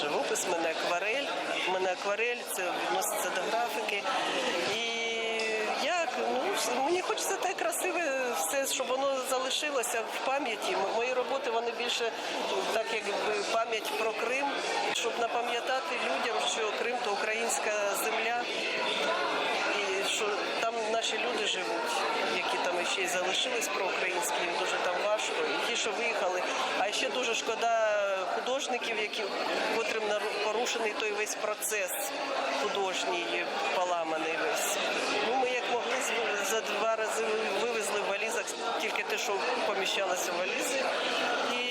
живопис, в мене акварель. У мене акварель, це відноситься до графіки. І як? Ну, мені хочеться те красиве все, щоб воно залишилося в пам'яті. Мої роботи вони більше так якби пам'ять про Крим, щоб напам'ятати людям, що Крим то українська земля. Що там наші люди живуть, які там ще й залишились проукраїнські, їм дуже там важко. І ті, що виїхали. А ще дуже шкода художників, які котрим порушений той весь процес художній, поламаний весь. Ну, ми як могли за два рази вивезли в валізах тільки те, що поміщалося в валізи. І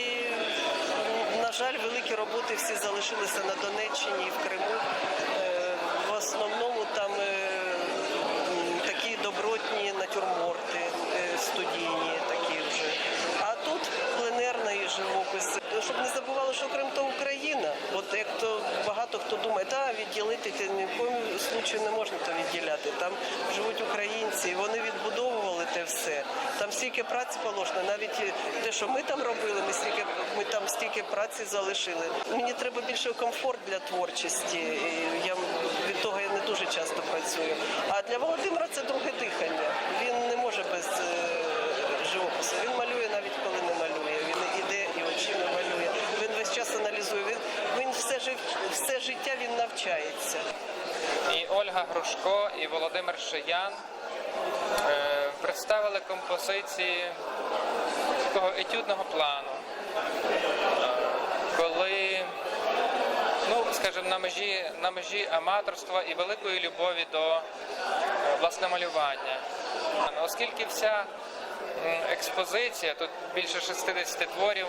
на жаль, великі роботи всі залишилися на Донеччині і в Криму. Е, В основному там е, такі добротні натюрморти е, студійні, такі вже. А тут пленерний живопис. Не забували, що Крим то Україна. От як то багато хто думає, та відділити ти ні в коєму случаю не можна то відділяти. Там живуть українці, вони відбудовували те все. Там стільки праці положено, навіть те, що ми там робили, ми стільки ми там стільки праці залишили. Мені треба більше комфорт для творчості. І я від того я не дуже часто працюю. А для Володимира це друге дихання. Він не може без е, живопису. Він малює навіть коли не малює. Він іде і очима малює. Він весь час аналізує. Він він все жив, все життя він навчається. І Ольга Грушко, і Володимир Шиян е, представили композиції такого етюдного плану, коли, ну, скажімо, на межі, на межі аматорства і великої любові до е, власне малювання. Оскільки вся експозиція, тут більше 60 творів,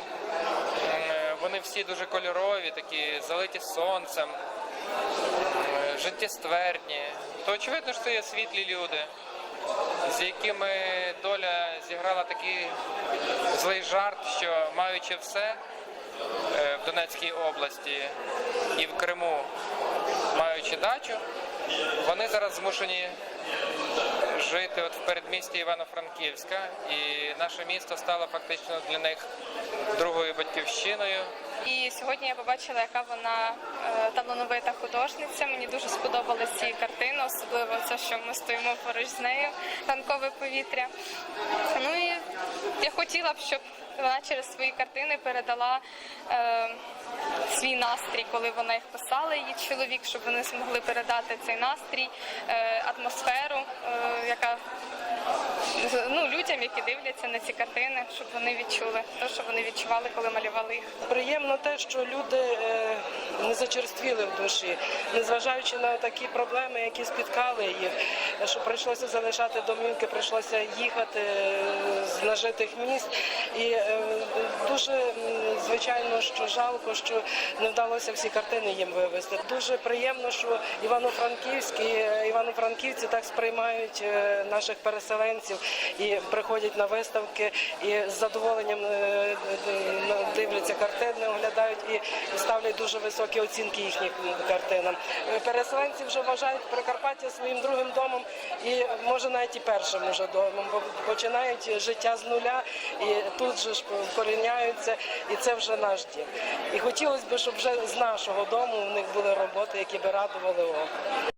е, вони всі дуже кольорові, такі залиті сонцем, життєстверні, то очевидно, що це є світлі люди, з якими доля зіграла такий злий жарт, що маючи все е, в Донецькій області і в Криму, маючи дачу, вони зараз змушені жити от в передмісті Івано-Франківська, і наше місто стало фактично для них другою батьківщиною. І сьогодні я побачила, яка вона е, талановита художниця. Мені дуже сподобалися ці картини, особливо це, що ми стоїмо поруч з нею, ранкове повітря. Ну і я хотіла б, щоб вона через свої картини передала е, свій настрій, коли вона їх писала, її чоловік, щоб вони змогли передати цей настрій, е, атмосферу, е, яка ну, людям, які дивляться на ці картини, щоб вони відчули те, що вони відчували, коли малювали їх. Приємно те, що люди е, не зачерствіли в душі, незважаючи на такі проблеми, які спіткали їх, що прийшлося залишати домівки, прийшлося їхати з нажитих міст. І дуже звичайно, що жалко, що не вдалося всі картини їм вивезти. Дуже приємно, що Івано-Франківські е, івано-франківці так сприймають е, наших переселенців і приходять на виставки і з задоволенням е, дивляться картини, оглядають і ставлять дуже високі оцінки їхнім картинам. Переселенці вже вважають Прикарпаття своїм другим домом і може навіть і першим уже домом, бо починають життя з нуля і тут же ж вкоріняються, і це вже наш дім. І хотілося б, щоб вже з нашого дому в них були роботи, які б радували око.